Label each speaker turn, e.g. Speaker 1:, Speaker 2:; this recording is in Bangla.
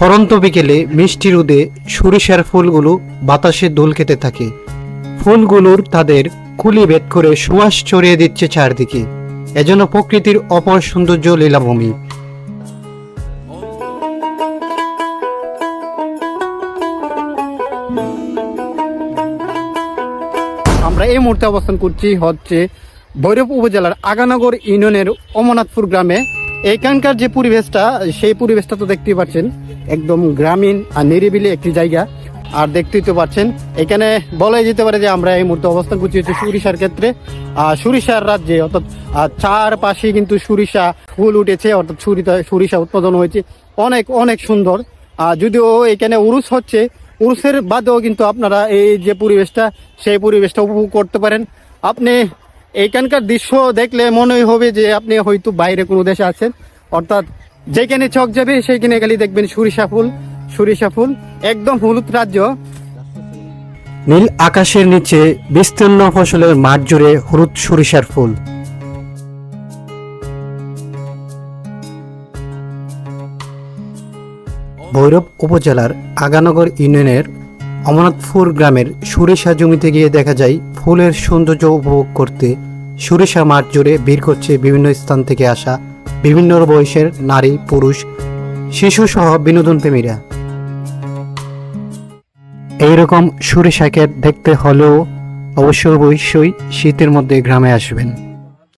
Speaker 1: পরন্ত বিকেলে মিষ্টি রোদে সরিষার ফুলগুলো বাতাসে দোল খেতে থাকে। ফুলগুলোর তাদের কুলি ভেদ করে সুয়াস ছড়িয়ে দিচ্ছে চারদিকে। এজন্য প্রকৃতির অপর সৌন্দর্য লীলাভূমি। আমরা এই মুহূর্তে অবস্থান করছি হচ্ছে ভৈরব উপজেলার আগানগর ইউনিয়নের অমরনাথপুর গ্রামে। এইখানকার যে পরিবেশটা, সেই পরিবেশটা তো দেখতেই পাচ্ছেন, একদম গ্রামীণ আর নিরিবিলি একটি জায়গা। আর দেখতেই তো পাচ্ছেন, এখানে বলাই যেতে পারে যে আমরা এই মুহূর্তে অবস্থান করছি হচ্ছে সরিষার ক্ষেত্রে। সরিষার রাজ্যে, অর্থাৎ চারপাশে কিন্তু সরিষা ফুল উঠেছে, অর্থাৎ সরিষা উৎপাদন হয়েছে। অনেক অনেক সুন্দর। যদিও এখানে উরুস হচ্ছে, উরুসের বাদেও কিন্তু আপনারা এই যে পরিবেশটা, সেই পরিবেশটা উপভোগ করতে পারেন। আপনি এইখানকার দৃশ্য দেখলে মনে হবে যে আপনি হয়তো বাইরে কোনো দেশে আছেন। অর্থাৎ যেখানে চোখ যাবে, সেইখানে গেলে দেখবেন সরিষা ফুল সরিষা ফুল, একদম হলুদ রাজ্য। নীল আকাশের নিচে বিস্তীর্ণ ফসলের মাঠ জুড়ে হলুদ সরিষার ফুল। ভৈরব উপজেলার আগানগর ইউনিয়নের অমরনাথপুর গ্রামের সরিষা জমিতে গিয়ে দেখা যায় ফুলের সৌন্দর্য উপভোগ করতে সরিষা মাঠ জুড়ে ভিড় করছে বিভিন্ন স্থান থেকে আসা বিভিন্ন বয়সের নারী, পুরুষ শিশু সহ বিনোদন প্রেমীরা। এইরকম সরিষা দেখতে হলেও অবশ্যই অবশ্যই শীতের মধ্যে গ্রামে আসবেন।